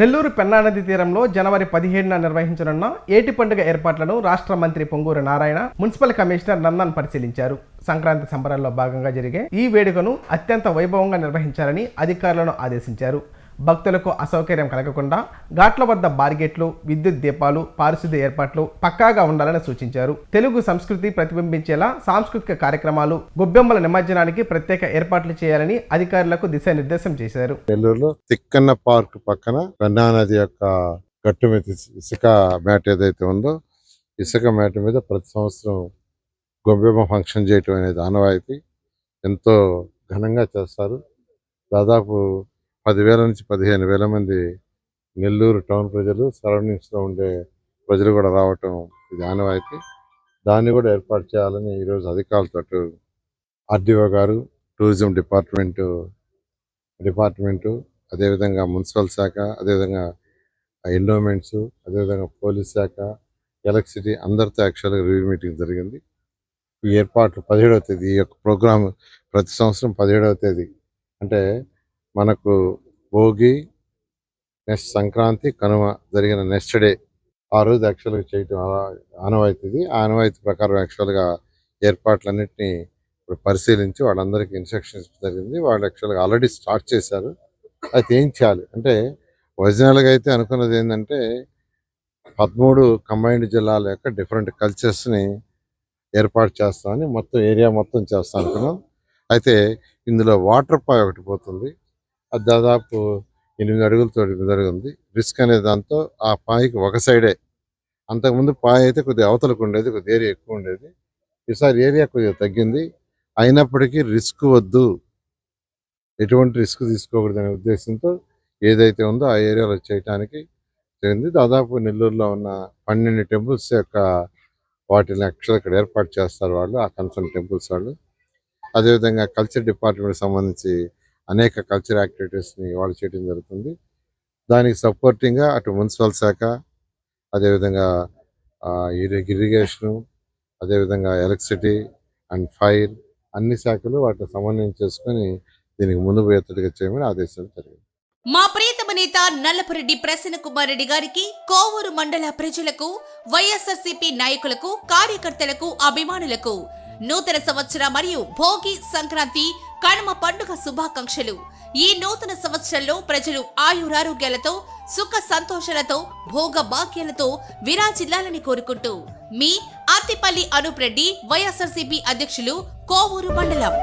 నెల్లూరు పెన్నానది తీరంలో జనవరి పదిహేడున నిర్వహించనున్న ఏటి పండుగ ఏర్పాట్లను రాష్ట్ర మంత్రి పొంగూరు నారాయణ మున్సిపల్ కమిషనర్ నందన్ పరిశీలించారు. సంక్రాంతి సంబరాల్లో భాగంగా జరిగే ఈ వేడుకను అత్యంత వైభవంగా నిర్వహించాలని అధికారులను ఆదేశించారు. భక్తులకు అసౌకర్యం కలగకుండా ఘాట్ల వద్ద బార్గెట్లు విద్యుత్ దీపాలు పారిశుద్ధ్య ఏర్పాట్లు పక్కాగా ఉండాలని సూచించారు. తెలుగు సంస్కృతి ప్రతిబింబించేలా సాంస్కృతిక కార్యక్రమాలు గొబ్బెమ్మల నిమజ్జనానికి ప్రత్యేక ఏర్పాట్లు చేయాలని అధికారులకు దిశానిర్దేశం చేశారు. నెల్లూరులో తిక్కన్న పార్క్ పక్కన పెన్నా నది యొక్క గట్టు మీద ఇసుక మ్యాట్ ఏదైతే ఉందో ఇసుక మ్యాట్ మీద ప్రతి సంవత్సరం గొబ్బెమ్మ ఫంక్షన్ చేయటం అనేది ఆనవాయితీ. ఎంతో ఘనంగా చేస్తారు. దాదాపు పదివేల నుంచి పదిహేను వేల మంది నెల్లూరు టౌన్ ప్రజలు సరౌండింగ్స్లో ఉండే ప్రజలు కూడా రావటం ఇది ఆనవాయితీ దాన్ని కూడా ఏర్పాటు చేయాలని ఈరోజు అధికారులతో ఆర్డీఓ గారు టూరిజం డిపార్ట్మెంటు డిపార్ట్మెంటు అదేవిధంగా మున్సిపల్ శాఖ అదేవిధంగా ఎండోమెంట్స్ అదేవిధంగా పోలీస్ శాఖ ఎలక్ట్రిసిటీ అందరితో యాక్చువల్గా రివ్యూ మీటింగ్ జరిగింది. ఈ ఏర్పాట్లు పదిహేడవ తేదీ ఈ యొక్క ప్రోగ్రామ్ ప్రతి సంవత్సరం పదిహేడవ తేదీ. అంటే మనకు భోగి నెక్స్ట్ సంక్రాంతి కనుమ జరిగిన నెక్స్ట్ డే ఆ రోజు యాక్చువల్గా చేయటం ఆనవాయితీది. ఆనవాయితీ ఇది ఆ ఆనవాయితీ ప్రకారం యాక్చువల్గా ఏర్పాట్లన్నింటినీ ఇప్పుడు పరిశీలించి వాళ్ళందరికీ ఇన్స్ట్రక్షన్స్ జరిగింది. వాళ్ళు యాక్చువల్గా ఆల్రెడీ స్టార్ట్ చేశారు. అయితే ఏం చేయాలి? అంటే ఒరిజినల్గా అయితే అనుకున్నది ఏంటంటే పదమూడు కంబైన్డ్ జిల్లాల యొక్క డిఫరెంట్ కల్చర్స్ని ఏర్పాటు చేస్తామని మొత్తం ఏరియా మొత్తం చేస్తాం అనుకున్నాం. అయితే ఇందులో వాటర్ పాయ్ ఒకటి పోతుంది. అది దాదాపు ఎనిమిది అడుగులతో జరిగింది రిస్క్ అనే దాంతో ఆ పాయికి ఒక సైడే. అంతకుముందు పాయ అయితే కొద్దిగా అవతలకు ఉండేది కొద్దిగా ఏరియా ఎక్కువ ఉండేది. ఈసారి ఏరియా కొద్దిగా తగ్గింది. అయినప్పటికీ రిస్క్ వద్దు. ఎటువంటి రిస్క్ తీసుకోకూడదనే ఉద్దేశంతో ఏదైతే ఉందో ఆ ఏరియాలో చేయటానికి జరిగింది. దాదాపు నెల్లూరులో ఉన్న పన్నెండు టెంపుల్స్ యొక్క వాటిని యాక్చువల్ ఇక్కడ ఏర్పాటు చేస్తారు వాళ్ళు ఆ కన్సర్న్ టెంపుల్స్ వాళ్ళు. అదేవిధంగా కల్చర్ డిపార్ట్మెంట్ సంబంధించి అనేక కల్చర్ యాక్టివిటీస్ని వాళ్ళు చేయడం జరుగుతుంది. దానికి సపోర్టింగ్గా అటు మున్సిపల్ శాఖ అదేవిధంగా ఇరి- ఇరిగేషను అదేవిధంగా ఎలక్ట్రిసిటీ అండ్ ఫైర్ అన్ని శాఖలు వాటిని సమన్వయం చేసుకొని దీనికి ముందు పోయేటట్టుగా చేయమని ఆదేశాలు జరిగింది మా ప్రీతమ నేత నల్లపురెడ్డి ప్రసన్న కుమార్ రెడ్డి గారికి కోవూరు మండల ప్రజలకు వైఎస్ఆర్సీపీ నాయకులకు కార్యకర్తలకు అభిమానులకు నూతన సంవత్సర మరియు భోగి సంక్రాంతి కనుమ పండుగ శుభాకాంక్షలు. ఈ నూతన సంవత్సరంలో ప్రజలు ఆయురారోగ్యాలతో సుఖ సంతోషాలతో భోగ భాగ్యాలతో విరాజిల్లాలని కోరుకుంటూ మీ అత్తిపల్లి అనూప్ రెడ్డి వైఎస్ఆర్సీపీ అధ్యక్షులు కోవూరు మండలం.